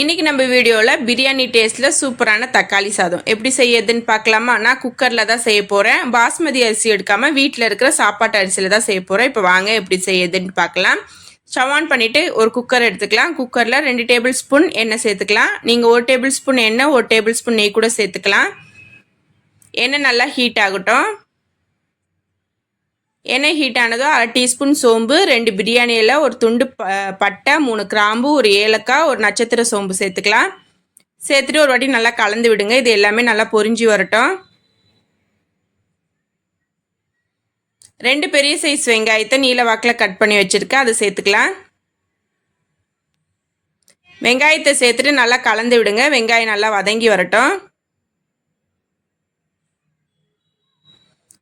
இன்றைக்கி நம்ம வீடியோவில் பிரியாணி டேஸ்ட்டில் சூப்பரான தக்காளி சாதம். எப்படி செய்யறதுன்னு பார்க்கலாமா? நான் குக்கரில் தான் செய்ய போகிறேன் பாஸ்மதி அரிசி எடுக்காமல் வீட்டில் இருக்கிற சாப்பாட்டு அரிசியில் தான் செய்ய போகிறேன் இப்போ வாங்க எப்படி செய்யறதுன்னு பார்க்கலாம். ஸ்டவ் ஆன் பண்ணிவிட்டு ஒரு குக்கர் எடுத்துக்கலாம். குக்கரில் ரெண்டு டேபிள் ஸ்பூன் எண்ணெய் சேர்த்துக்கலாம். நீங்கள் ஒரு டேபிள் ஸ்பூன் எண்ணெய் ஒரு டேபிள் ஸ்பூன் நெய் கூட சேர்த்துக்கலாம். எண்ணெய் நல்லா ஹீட் ஆகட்டும். எண்ணெய் ஹீட் ஆனதும் அரை டீஸ்பூன் சோம்பு ரெண்டு பிரியாணியில் ஒரு துண்டு ப பட்டை மூணு கிராம்பு ஒரு ஏலக்காய் ஒரு நட்சத்திர சோம்பு சேர்த்துக்கலாம். சேர்த்துட்டு ஒரு வாட்டி நல்லா கலந்து விடுங்க. இது எல்லாமே நல்லா பொரிஞ்சு வரட்டும். ரெண்டு பெரிய சைஸ் வெங்காயத்தை நீல வாக்கில் கட் பண்ணி வச்சுருக்கேன். அதை சேர்த்துக்கலாம். வெங்காயத்தை சேர்த்துட்டு நல்லா கலந்து விடுங்க. வெங்காயம் நல்லா வதங்கி வரட்டும்.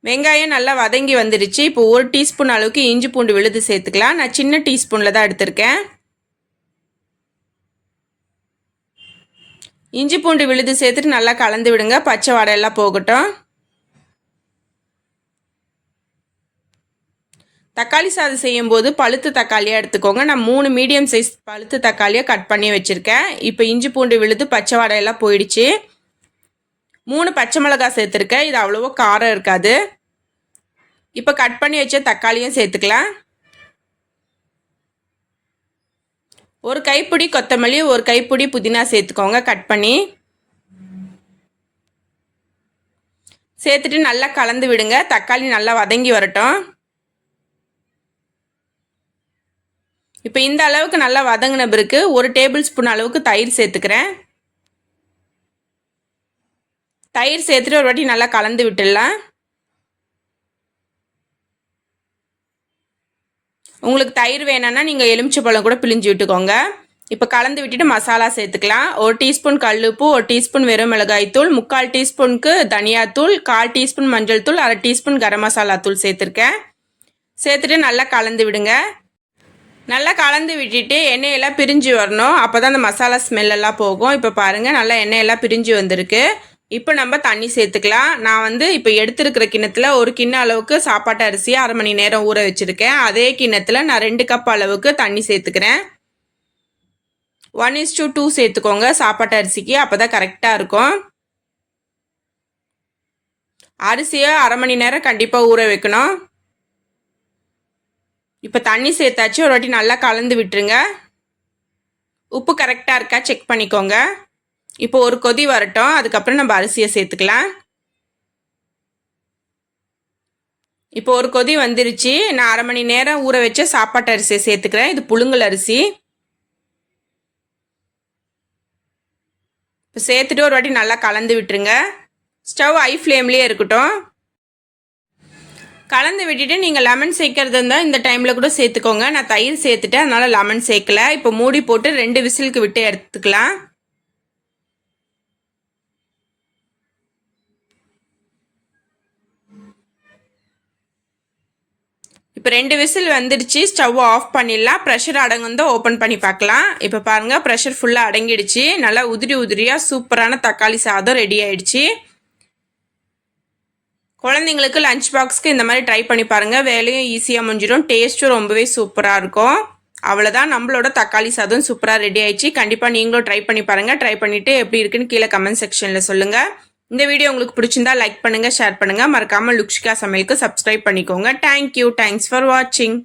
வெங்காயம் நல்லா வதங்கி வந்துடுச்சு. இப்போ ஒரு டீஸ்பூன் அளவுக்கு இஞ்சி பூண்டு விழுது சேர்த்துக்கலாம். நான் சின்ன டீஸ்பூனில் தான் எடுத்திருக்கேன். இஞ்சி பூண்டு விழுது சேர்த்துட்டு நல்லா கலந்து விடுங்க. பச்சை வடையெல்லாம் போகட்டும். தக்காளி சாதம் செய்யும்போது பழுத்து தக்காளியாக எடுத்துக்கோங்க. நான் மூணு மீடியம் சைஸ் பழுத்து தக்காளியாக கட் பண்ணி வச்சுருக்கேன். இப்போ இஞ்சி பூண்டு விழுது பச்சை வடையெல்லாம் போயிடுச்சு. மூணு பச்சை மிளகாய் சேர்த்துருக்கேன். இது அவ்வளோவா காரம் இருக்காது. இப்போ கட் பண்ணி வச்ச தக்காளியும் சேர்த்துக்கலாம். ஒரு கைப்பிடி கொத்தமல்லி ஒரு கைப்பிடி புதினா சேர்த்துக்கோங்க கட் பண்ணி. சேர்த்துட்டு நல்லா கலந்து விடுங்க. தக்காளி நல்லா வதங்கி வரட்டும். இப்போ இந்த அளவுக்கு நல்லா வதங்கின பிறகு ஒரு டேபிள் ஸ்பூன் அளவுக்கு தயிர் சேர்த்துக்கிறேன். தயிர் சேர்த்துட்டு ஒரு வாட்டி நல்லா கலந்து விட்டுடலாம். உங்களுக்கு தயிர் வேணும்னா நீங்கள் எலுமிச்சை பழம் கூட பிழிஞ்சு விட்டுக்கோங்க. இப்போ கலந்து விட்டுட்டு மசாலா சேர்த்துக்கலாம். ஒரு டீஸ்பூன் கல்லுப்பு ஒரு டீஸ்பூன் வெறும் மிளகாய் தூள் முக்கால் டீஸ்பூனுக்கு தனியாத்தூள் கால் டீஸ்பூன் மஞ்சள் தூள் அரை டீஸ்பூன் கரம் மசாலா தூள் சேர்த்துருக்கேன். சேர்த்துட்டு நல்லா கலந்து விடுங்க. நல்லா கலந்து விட்டுட்டு எண்ணெயெல்லாம் பிரிஞ்சு வரணும். அப்போ தான் அந்த மசாலா ஸ்மெல்லெல்லாம் போகும். இப்போ பாருங்கள் நல்லா எண்ணெயெல்லாம் பிரிஞ்சு வந்திருக்கு. இப்போ நம்ம தண்ணி சேர்த்துக்கலாம். நான் வந்து இப்போ எடுத்துருக்கிற கிண்ணத்தில் ஒரு கிண்ண அளவுக்கு சாப்பாட்டு அரிசியை அரை மணி நேரம் ஊற வச்சுருக்கேன். அதே கிண்ணத்தில் நான் ரெண்டு கப் அளவுக்கு தண்ணி சேர்த்துக்கிறேன். ஒன் இஸ் டூ டூ சேர்த்துக்கோங்க சாப்பாட்டு அரிசிக்கு அப்போ தான் கரெக்டாக இருக்கும். அரிசியை அரை மணி நேரம் கண்டிப்பாக ஊற வைக்கணும். இப்போ தண்ணி சேர்த்தாச்சு ஒரு வாட்டி நல்லா கலந்து விட்டுருங்க. உப்பு கரெக்டாக இருக்கா? செக் பண்ணிக்கோங்க. இப்போ ஒரு கொதி வரட்டும் அதுக்கப்புறம் நம்ம அரிசியை சேர்த்துக்கலாம். இப்போ ஒரு கொதி வந்துருச்சு நான் அரை மணி நேரம் ஊற வச்ச சாப்பாட்டு அரிசியை சேர்த்துக்கிறேன். இது புழுங்கல் அரிசி. இப்போ சேர்த்துட்டு ஒரு வாட்டி நல்லா கலந்து விட்டுருங்க. ஸ்டவ் ஐ ஃப்ளேம்லேயே இருக்கட்டும். கலந்து விட்டுட்டு நீங்கள் லெமன் சேர்க்கறது இருந்தால் இந்த டைமில் கூட சேர்த்துக்கோங்க. நான் தயிர் சேர்த்துட்டேன் அதனால் லெமன் சேர்க்கல. இப்போ மூடி போட்டு ரெண்டு விசிலுக்கு விட்டு எடுத்துக்கலாம். இப்போ ரெண்டு விசில் வந்துடுச்சு ஸ்டவ் ஆஃப் பண்ணிடலாம். ப்ரெஷர் அடங்குந்தோ ஓப்பன் பண்ணி பார்க்கலாம். இப்போ பாருங்கள் ப்ரெஷர் ஃபுல்லாக அடங்கிடுச்சு. நல்லா உதிரி உதிரியாக சூப்பரான தக்காளி சாதம் ரெடி ஆயிடுச்சு. குழந்தைங்களுக்கு லஞ்ச் பாக்ஸ்க்கு இந்த மாதிரி ட்ரை பண்ணி பாருங்கள் வேலையும் ஈஸியாக முடிஞ்சிடும். டேஸ்ட்டும் ரொம்பவே சூப்பராக இருக்கும். அவ்வளோதான் நம்மளோட தக்காளி சாதம் சூப்பராக ரெடி ஆயிடுச்சு. கண்டிப்பாக நீங்களும் ட்ரை பண்ணி பாருங்கள் ட்ரை பண்ணிவிட்டு எப்படி இருக்குன்னு கீழே கமெண்ட் செக்ஷனில் சொல்லுங்கள் இந்த வீடியோ உங்களுக்கு பிடிச்சிருந்தா லைக் பண்ணுங்கள் ஷேர் பண்ணுங்கள் மறக்காமல் லுக்ஷிகா சமையலுக்கு சப்ஸ்கிரைப் பண்ணிக்கோங்க. தேங்க்யூ தேங்க்ஸ் ஃபார் வாட்சிங்